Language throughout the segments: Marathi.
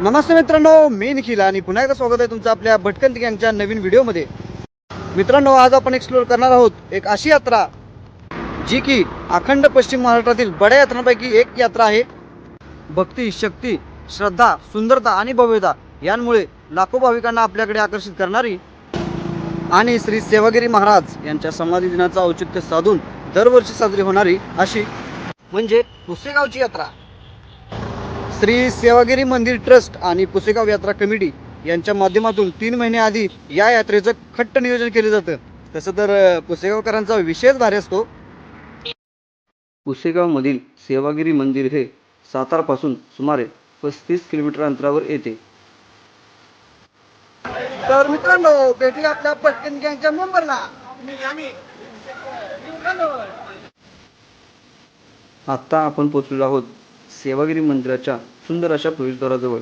नमस्ते मित्रांनो मी निखिल आणि पुन्हा एकदा स्वागत आहे तुमचं आपल्या भटकंत यांच्या नवीन व्हिडिओमध्ये. मित्रांनो आज आपण एक्सप्लोर करणार आहोत एक अशी यात्रा जी की अखंड पश्चिम महाराष्ट्रातील बड्या यात्रांपैकी एक यात्रा आहे. भक्ती शक्ती श्रद्धा सुंदरता आणि भव्यता यांमुळे लाखो भाविकांना आपल्याकडे आकर्षित करणारी आणि श्री सेवागिरी महाराज यांच्या समाधी दिनाचं औचित्य साधून दरवर्षी साजरी होणारी अशी म्हणजे पुसेगावची यात्रा. श्री सेवागिरी मंदिर ट्रस्ट आणि पुसेगाव यात्रा कमिटी यांच्या माध्यमातून तीन महिने आधी या यात्रेचं खट्ट नियोजन केलं जातं. तसं तर पुसेगावकरांचा विशेष भारी असतो. पुसेगावमधील सेवागिरी मंदिर हे सातारपासून सुमारे पस्तीस किलोमीटर अंतरावर येते. तर मित्रांनो भेटूया आपल्या पटकन गँगच्या मेंबरला. आता आपण पोहोचलेलो आहोत सेवागिरी मंदिराच्या सुंदर अशा प्रवेशद्वाराजवळ.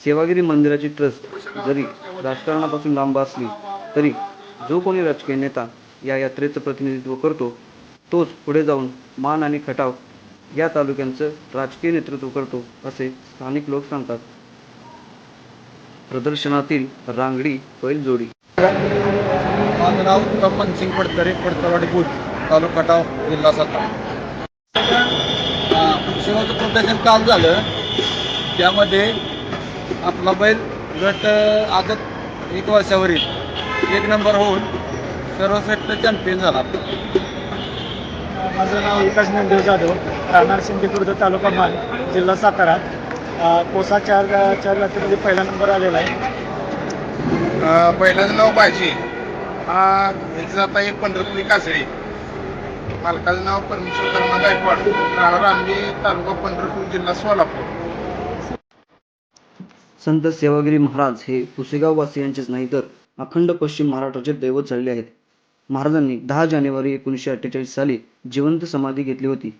सेवागिरी मंदिराची ट्रस्ट जरी राजकारणापासून लांब असली तरी जो कोणी राजकीय नेता या यात्रेचं प्रतिनिधित्व करतो तोच पुढे जाऊन मान आणि खटाव या तालुक्यांचं राजकीय नेतृत्व करतो असे स्थानिक लोक सांगतात. प्रदर्शनातील रांगडी बैलजोडी. माझं नाव तपन सिंग पडतरे पडतरवाडी बुध तालुका टाव जिल्हा सातारा. शिवाचं प्रोटेक्शन काम झालं त्यामध्ये आपला बैल गट अं, आदत एक वर्षावरील एक नंबर होऊन सर्वश्रेष्ठ चॅम्पियन झाला. माझं नाव विकास नंदेव जाधव राहणार खुर्द तालुका मान जिल्हा सातारा. कोसा चार चार रात्रीमध्ये पहिला नंबर आलेला आहे. पहिल्याचं नाव बाजी. हा आता एक पंढरपुरी कासळी मालकाचं नाव परमेश्वर कर्मा गायकवाड. राहणार तालुका पंढरपूर जिल्हा सोलापूर. संत सेवागिरी महाराज हे पुसेगाव वासियांचेच नाही तर अखंड पश्चिम महाराष्ट्राचे दैवत झालेले आहेत. महाराजांनी दहा जानेवारी एकोणीसशे अठ्ठेचाळीस साली जिवंत समाधी घेतली होती.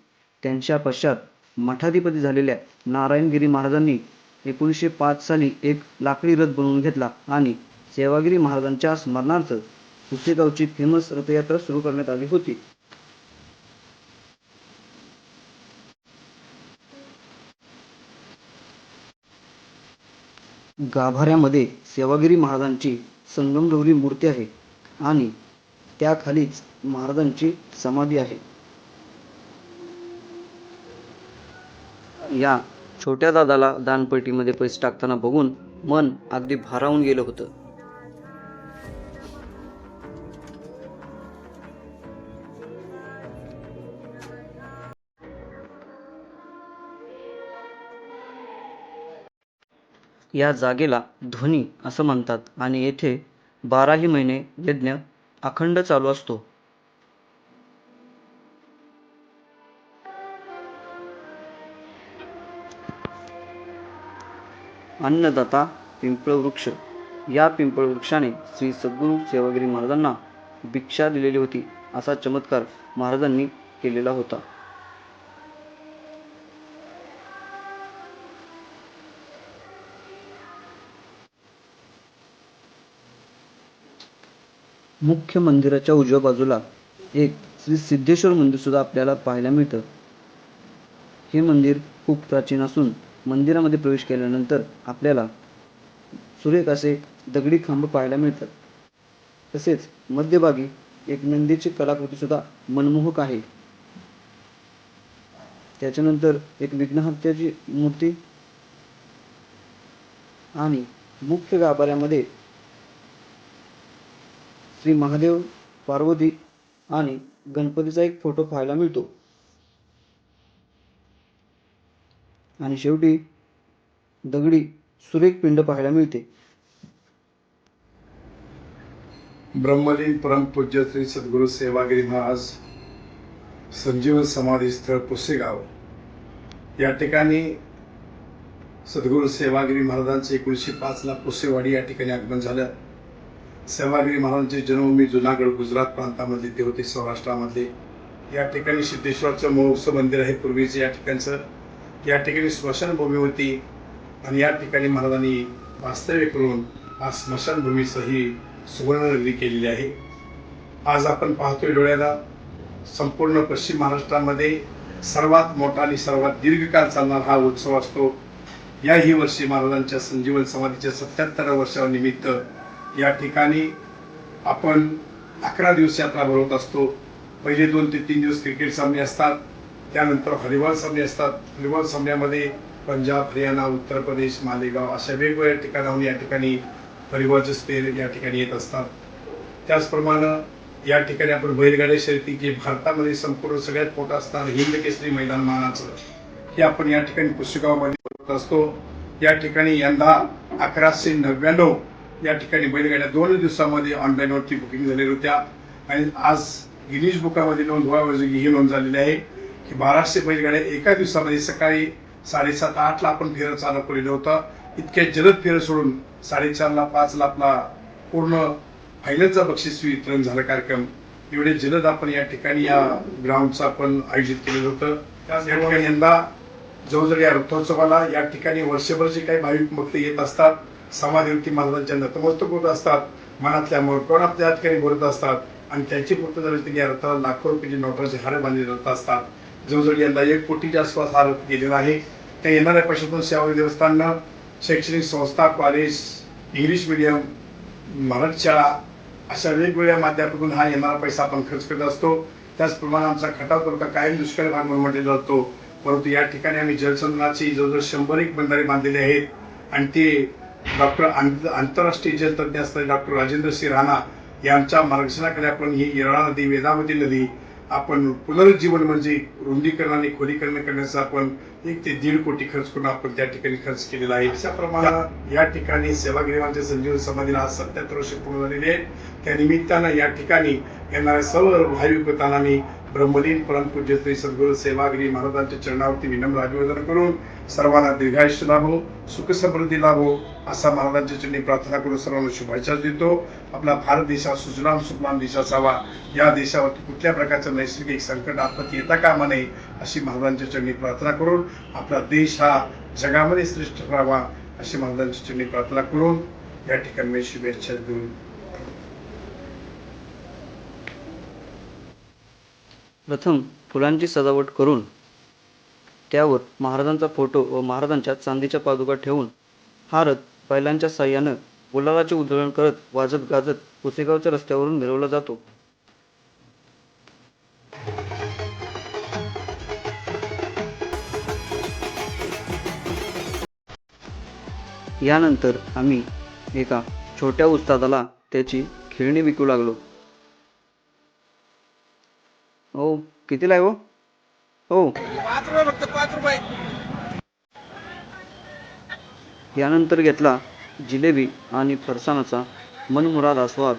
त्यांच्या पश्चात मठाधिपती झालेल्या नारायणगिरी महाराजांनी एकोणीसशे पाच साली एक लाकडी रथ बनवून घेतला आणि सेवागिरी महाराजांच्या स्मरणार्थ पुसेगावची फेमस रथयात्रा सुरू करण्यात आली होती. गाभाऱ्यामध्ये सेवागिरी महाराजांची संगमरवरी मूर्ती आहे आणि त्याखालीच महाराजांची समाधी आहे. या छोट्या दादाला दानपेटीमध्ये पैसे टाकताना बघून मन अगदी भारावून गेलं होतं. या जागेला ध्वनी असं म्हणतात आणि येथे बाराही महिने यज्ञ अखंड चालू असतो. अन्नदाता पिंपळ वृक्ष या पिंपळ वृक्षाने श्री सद्गुरू सेवागिरी महाराजांना भिक्षा दिलेली होती असा चमत्कार महाराजांनी केलेला होता. मुख्य मंदिराच्या उजव्या बाजूला एक श्री सिद्धेश्वर मंदिर सुद्धा आपल्याला पाहायला मिळतं. हे मंदिर खूप प्राचीन असून मंदिरामध्ये प्रवेश केल्यानंतर आपल्याला सुरेख असे दगडी खांब पाहायला मिळतात. तसेच मध्यभागी एक नंदीची कलाकृती सुद्धा मनमोहक आहे. त्याच्यानंतर एक विघ्नहत्याची मूर्ती आणि मुख्य गाभाऱ्यामध्ये श्री महादेव पार्वती आणि गणपतीचा एक फोटो पाहायला मिळतो. आणि शेवटी दगडी सुरेख पिंड पाहायला मिळते. ब्रह्मलीन परमपूज्य श्री सद्गुरू सेवागिरी महाराज संजीवन समाधी स्थळ पुसेगाव. या ठिकाणी सद्गुरू सेवागिरी महाराजांचे एकोणीसशे पाचला पुसेवाडी या ठिकाणी आगमन झालं. सेवागिरी महाराजांची जन्मभूमी जुनागड गुजरात प्रांतामधले ते होते सौराष्ट्रामधले. या ठिकाणी सिद्धेश्वरचं महोत्सव मंदिर आहे पूर्वीचं या ठिकाणचं. या ठिकाणी स्मशानभूमी होती आणि या ठिकाणी महाराजांनी वास्तव्य करून आज स्मशानभूमीचं ही सुवर्णनगरी केलेली आहे. आज आपण पाहतोय डोळ्याला संपूर्ण पश्चिम महाराष्ट्रामध्ये सर्वात मोठा आणि सर्वात दीर्घकाळ चालणारा हा उत्सव असतो. याही वर्षी महाराजांच्या संजीवन समाधीच्या सत्याहत्तर वर्षानिमित्त या ठिकाणी आपण अकरा दिवस यात्रा भरवत असतो. पहिले दोन ते तीन दिवस क्रिकेट सामने असतात. त्यानंतर हॉलीबॉल सामने असतात. हॉलीबॉल सामन्यामध्ये पंजाब हरियाणा उत्तर प्रदेश मालेगाव अशा वेगवेगळ्या ठिकाणाहून या ठिकाणी हॉलीबॉलचे स्पेअर या ठिकाणी येत असतात. त्याचप्रमाणे या ठिकाणी आपण बैलगाड्या शर्यती जे भारतामध्ये संपूर्ण सगळ्यात मोठं असतात हिंद केसरी मैदान मानाचं हे आपण या ठिकाणी पुस्तकामध्ये असतो. या ठिकाणी यंदा अकराशे नव्याण्णव या ठिकाणी बैलगाड्या दोन दिवसामध्ये ऑनलाईनवरती बुकिंग झालेल्या होत्या. आणि आज गिनीज बुकामध्ये नोंद व्हावयाची ही नोंद झालेली आहे की बाराशे बैलगाड्या एका दिवसामध्ये सकाळी साडेसात आठला आपण फेरं चालू केलेलं होतं. इतक्या जलद फेरं सोडून साडेचारला पाचला आपला पूर्ण फायनलचा बक्षीस वितरण झालं कार्यक्रम. एवढे जलद आपण या ठिकाणी या ग्राउंडचं आपण आयोजित केलेलं होतं. या ठिकाणी यंदा जवळजवळ या रथोत्सवाला या ठिकाणी वर्षभर जे काही भाविक भक्त येत असतात समाधीवरती महाराजांच्या नतमस्तक होत असतात मनातल्या मोठकोण आपल्या ठिकाणी बोलत असतात आणि त्यांची पूर्त झाली या रथाला लाखो रुपयाची नोटाचे हार बांधले जात असतात. जवळजवळ यंदा एक कोटीच्या आसपास हा रथ गेलेला आहे. त्या येणाऱ्या पैशातून सेवा देवस्थाननं शैक्षणिक संस्था कॉलेज इंग्लिश मिडियम मराठी शाळा अशा वेगवेगळ्या माध्यमातून हा येणारा पैसा आपण खर्च करत असतो. त्याचप्रमाणे आमचा खटाव तालुका कायम दुष्काळी भाग म्हणून म्हटलेला जातो. परंतु या ठिकाणी आम्ही जलसंधनाची जवळजवळ शंभर एक बंधारे बांधलेले आहेत. आणि ते डॉक्टर आंतरराष्ट्रीय जलतज्ञ असणारे डॉक्टर राजेंद्र सिंह राणा यांच्या मार्गदर्शनाखाली आपण ही येरळा नदी वेदावती नदी आपण पुनरुज्जीवन म्हणजे रुंदीकरण आणि खोलीकरण करण्याचा आपण एक ते दीड कोटी खर्च करून आपण त्या ठिकाणी खर्च केलेला आहे. त्याप्रमाणे या ठिकाणी सेवागिरीवांच्या संजीवन समाधीला आज सत्याहत्तर वर्ष पूर्ण झालेले आहेत त्या निमित्तानं या ठिकाणी येणाऱ्या सर्व भाविक मी ब्रह्मलीन परमपूज्य श्री सद्गुरू सेवागिरी महाराजांच्या चरणावरती विनम्र अभिवादन करून सर्वांना दीर्घायुष्य लाभो सुख समृद्धी लाभो असा महाराजांच्या चरणी प्रार्थना करून सर्वांना शुभेच्छा देतो. आपला भारत देश हा सुजलाम सुफलाम देश असावा. या देशावरती कुठल्या प्रकारचं नैसर्गिक संकट आपत्ती येता कामा नये अशी महाराजांच्या चरणी प्रार्थना करून आपला देश हा जगामध्ये श्रेष्ठ राहावा अशी महाराजांच्या चरणी प्रार्थना करून या ठिकाणी शुभेच्छा देऊन प्रथम फुलांची सजावट करून त्यावर महाराजांचा फोटो व महाराजांच्या चांदीच्या पादुका ठेवून हा रथ बैलांच्या साह्यानं गुलालाचे उधळण करत वाजत गाजत पुसेगावच्या रस्त्यावरून मिरवला जातो. यानंतर आम्ही एका छोट्या उस्तादाला त्याची खेळणी विकू लागलो. हो कितीला आहे हो? हो. पाच रुपये फक्त पाच रुपये. यानंतर घेतला जिलेबी आणि फरसाणाचा मनमुराद आस्वाद.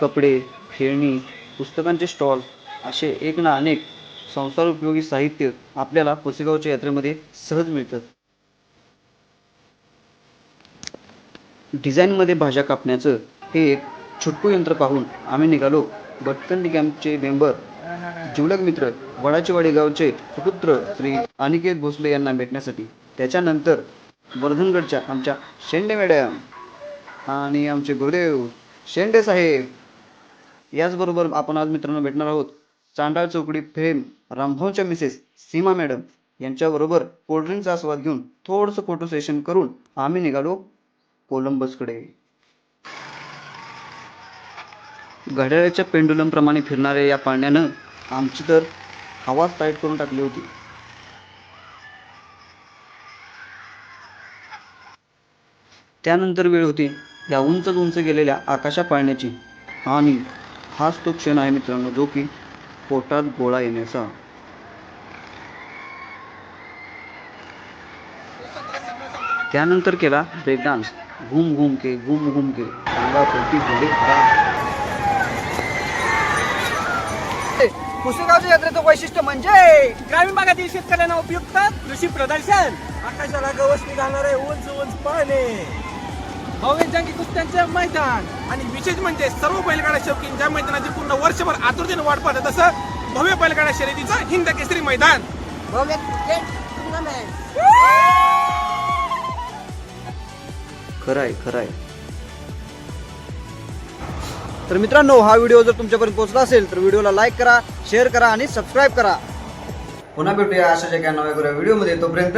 कपडे खेळणी पुस्तकांचे स्टॉल असे एक ना अनेक संसार उपयोगी साहित्य आपल्याला पुसेगावच्या यात्रेमध्ये सहज मिळतात. डिझाईनमध्ये भाज्या कापण्याचं हे एक छुटकू यंत्र पाहून आम्ही निघालो. भटकंडी कॅम्पचे मेंबर जिवलग मित्र वडाचेवाडी गावचे सुपुत्र श्री अनिकेत भोसले यांना भेटण्यासाठी. त्याच्यानंतर वर्धनगडच्या आमच्या शेंडे मॅडम आणि आमचे गुरुदेव शेंडे साहेब. याचबरोबर आपण आज मित्रांनो भेटणार आहोत चांडाळ चौकडी फेम रामभाऊच्या मिसेस सीमा मॅडम यांच्याबरोबर कोल्ड्रिंकचा आस्वाद घेऊन थोडंसं फोटो सेशन करून आम्ही निघालो. कोलंबसकडे. घड्याळाच्या पेंडुलमप्रमाणे फिरणाऱ्या या पाळण्यानं आमची तर हवाच टाईट करून टाकली होती. त्यानंतर वेळ होती या उंच उंच गेलेल्या आकाशा पाळण्याची. आणि हाच तो क्षण आहे मित्रांनो जो की पोटात गोळा येण्याचा. त्यानंतर केला ब्रेक डान्स घूम घूम के घूम घूम के. अंगा पलटी घोडे खरा पुस्तकाच्या यात्रेचं वैशिष्ट्य म्हणजे ग्रामीण भागातील शेतकऱ्यांना उपयुक्त कृषी प्रदर्शन. आकाशाला गवसणी घालणारे उंच उंच पाळणे भव्य जंगी कुस्त्यांचे मैदान. आणि विशेष म्हणजे सर्व बैलगाडा शौकीन ज्या मैदानाची पूर्ण वर्षभर आतुरतेने वाट पाहतात तसं भव्य बैलगाडा शर्यतीचं हिंद केसरी मैदान. खरं आहे खरं आहे तर मित्रांनो हा व्हिडिओ जर तुमच्यापर्यंत पोहोचला असेल तर व्हिडिओला लाईक करा शेअर करा आणि सबस्क्राईब करा. पुन्हा भेटूया अशाच्या काय नव्या व्हिडिओमध्ये. तोपर्यंत